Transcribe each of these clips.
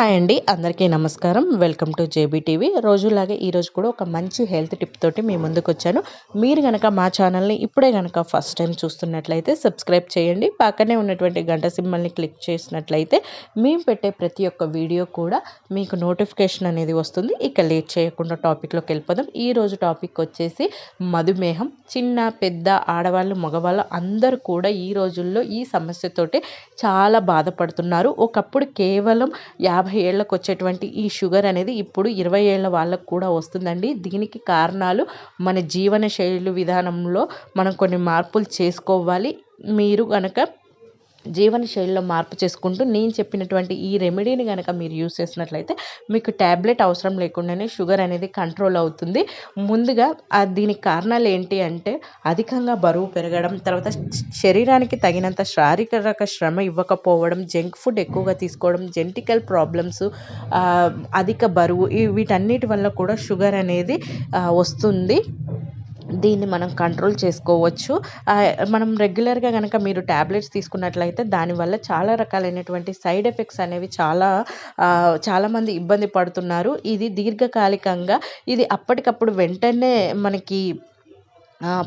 Hi అండి అందరికీ నమస్కారం. వెల్కమ్ టు జేబీటీవీ రోజులాగే ఈరోజు కూడా ఒక మంచి హెల్త్ టిప్ తోటి మీ ముందుకు వచ్చాను మీరు కనుక మా ఛానల్ని ఇప్పుడే కనుక ఫస్ట్ టైం చూస్తున్నట్లయితే సబ్స్క్రైబ్ చేయండి. పక్కనే ఉన్నటువంటి గంట సింబల్ని క్లిక్ చేసినట్లయితే మేము పెట్టే ప్రతి ఒక్క వీడియో కూడా మీకు నోటిఫికేషన్ అనేది వస్తుంది. ఇక లేట్ చేయకుండా టాపిక్లోకి వెళ్ళిపోదాం. ఈరోజు టాపిక్ వచ్చేసి మధుమేహం. చిన్న పెద్ద ఆడవాళ్ళు మగవాళ్ళు అందరూ కూడా ఈ రోజుల్లో ఈ సమస్యతోటి చాలా బాధపడుతున్నారు. ఒకప్పుడు కేవలం యాభై యాభై ఏళ్ళకు వచ్చేటువంటి ఈ షుగర్ అనేది ఇప్పుడు ఇరవై ఏళ్ళ వాళ్ళకు కూడా వస్తుందండి. దీనికి కారణాలు మన జీవన శైలి విధానంలో మనం కొన్ని మార్పులు చేసుకోవాలి. మీరు కనుక జీవన శైలిలో మార్పు చేసుకుంటూ నేను చెప్పినటువంటి ఈ రెమెడీని కనుక మీరు యూస్ చేసినట్లయితే మీకు ట్యాబ్లెట్ అవసరం లేకుండానే షుగర్ అనేది కంట్రోల్ అవుతుంది. ముందుగా దీనికి కారణాలు ఏంటి అంటే అధికంగా బరువు పెరగడం తర్వాత శరీరానికి తగినంత శారీరక శ్రమ ఇవ్వకపోవడం జంక్ ఫుడ్ ఎక్కువగా తీసుకోవడం జెంటికల్ ప్రాబ్లమ్స్ అధిక బరువు వీటన్నిటి వల్ల కూడా షుగర్ అనేది వస్తుంది. దీన్ని మనం కంట్రోల్ చేసుకోవచ్చు. మనం రెగ్యులర్గా కనుక మీరు ట్యాబ్లెట్స్ తీసుకున్నట్లయితే దానివల్ల చాలా రకాలైనటువంటి సైడ్ ఎఫెక్ట్స్ అనేవి చాలా చాలామంది ఇబ్బంది పడుతున్నారు. ఇది దీర్ఘకాలికంగా ఇది అప్పటికప్పుడు వెంటనే మనకి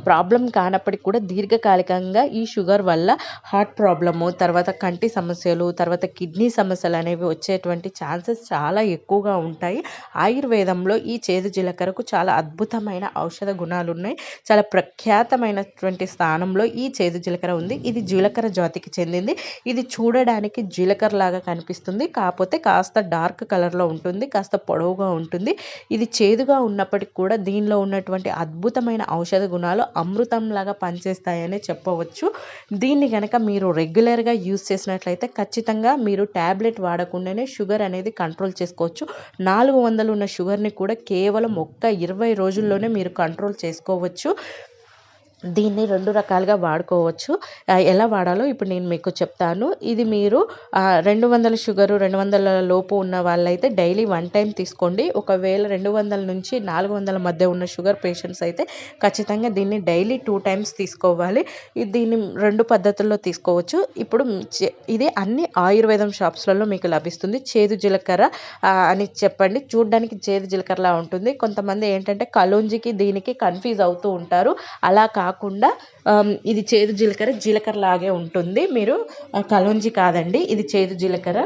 ప్రాబ్లం కానప్పటికి కూడా దీర్ఘకాలికంగా ఈ షుగర్ వల్ల హార్ట్ ప్రాబ్లము తర్వాత కంటి సమస్యలు తర్వాత కిడ్నీ సమస్యలు అనేవి వచ్చేటువంటి ఛాన్సెస్ చాలా ఎక్కువగా ఉంటాయి. ఆయుర్వేదంలో ఈ చేదు జీలకర్రకు చాలా అద్భుతమైన ఔషధ గుణాలు ఉన్నాయి. చాలా ప్రఖ్యాతమైనటువంటి స్థానంలో ఈ చేదు జీలకర్ర ఉంది. ఇది జీలకర్ర జాతికి చెందింది. ఇది చూడడానికి జీలకర్ర లాగా కనిపిస్తుంది. కాకపోతే కాస్త డార్క్ కలర్లో ఉంటుంది కాస్త పొడవుగా ఉంటుంది. ఇది చేదుగా ఉన్నప్పటికీ కూడా దీనిలో ఉన్నటువంటి అద్భుతమైన ఔషధ గుణాలు గుణాలు అమృతంలాగా పనిచేస్తాయని చెప్పవచ్చు. దీన్ని కనుక మీరు రెగ్యులర్గా యూస్ చేసినట్లయితే ఖచ్చితంగా మీరు ట్యాబ్లెట్ వాడకుండానే షుగర్ అనేది కంట్రోల్ చేసుకోవచ్చు. నాలుగు వందలు ఉన్న షుగర్ని కూడా కేవలం ఒక్క ఇరవై రోజుల్లోనే మీరు కంట్రోల్ చేసుకోవచ్చు. దీన్ని రెండు రకాలుగా వాడుకోవచ్చు. ఎలా వాడాలో ఇప్పుడు నేను మీకు చెప్తాను. ఇది మీరు రెండు వందల షుగరు రెండు వందల లోపు ఉన్న వాళ్ళైతే డైలీ వన్ టైం తీసుకోండి. ఒకవేళ రెండు వందల నుంచి నాలుగు వందల మధ్య ఉన్న షుగర్ పేషెంట్స్ అయితే ఖచ్చితంగా దీన్ని డైలీ టూ టైమ్స్ తీసుకోవాలి. దీన్ని రెండు పద్ధతుల్లో తీసుకోవచ్చు. ఇప్పుడు ఇది అన్ని ఆయుర్వేదం షాప్స్లలో మీకు లభిస్తుంది. చేదు జీలకర్ర అని చెప్పండి. చూడడానికి చేదు జీలకర్రలా ఉంటుంది. కొంతమంది ఏంటంటే కలోంజికి దీనికి కన్ఫ్యూజ్ అవుతూ ఉంటారు. అలా కాకుండా కాకుండా ఇది చేదు జీలకర్ర జీలకర్ర లాగే ఉంటుంది. మీరు కలుంజి కాదండి ఇది చేదు జీలకర్ర.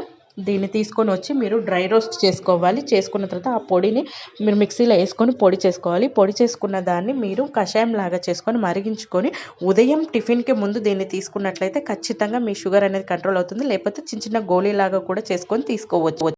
దీన్ని తీసుకొని వచ్చి మీరు డ్రై రోస్ట్ చేసుకోవాలి. చేసుకున్న తర్వాత ఆ పొడిని మీరు మిక్సీలో వేసుకొని పొడి చేసుకోవాలి. పొడి చేసుకున్న దాన్ని మీరు కషాయం లాగా చేసుకొని మరిగించుకొని ఉదయం టిఫిన్కి ముందు దీన్ని తీసుకున్నట్లయితే ఖచ్చితంగా మీ షుగర్ అనేది కంట్రోల్ అవుతుంది. లేకపోతే చిన్న చిన్న గోళీలాగా కూడా చేసుకొని తీసుకోవచ్చు.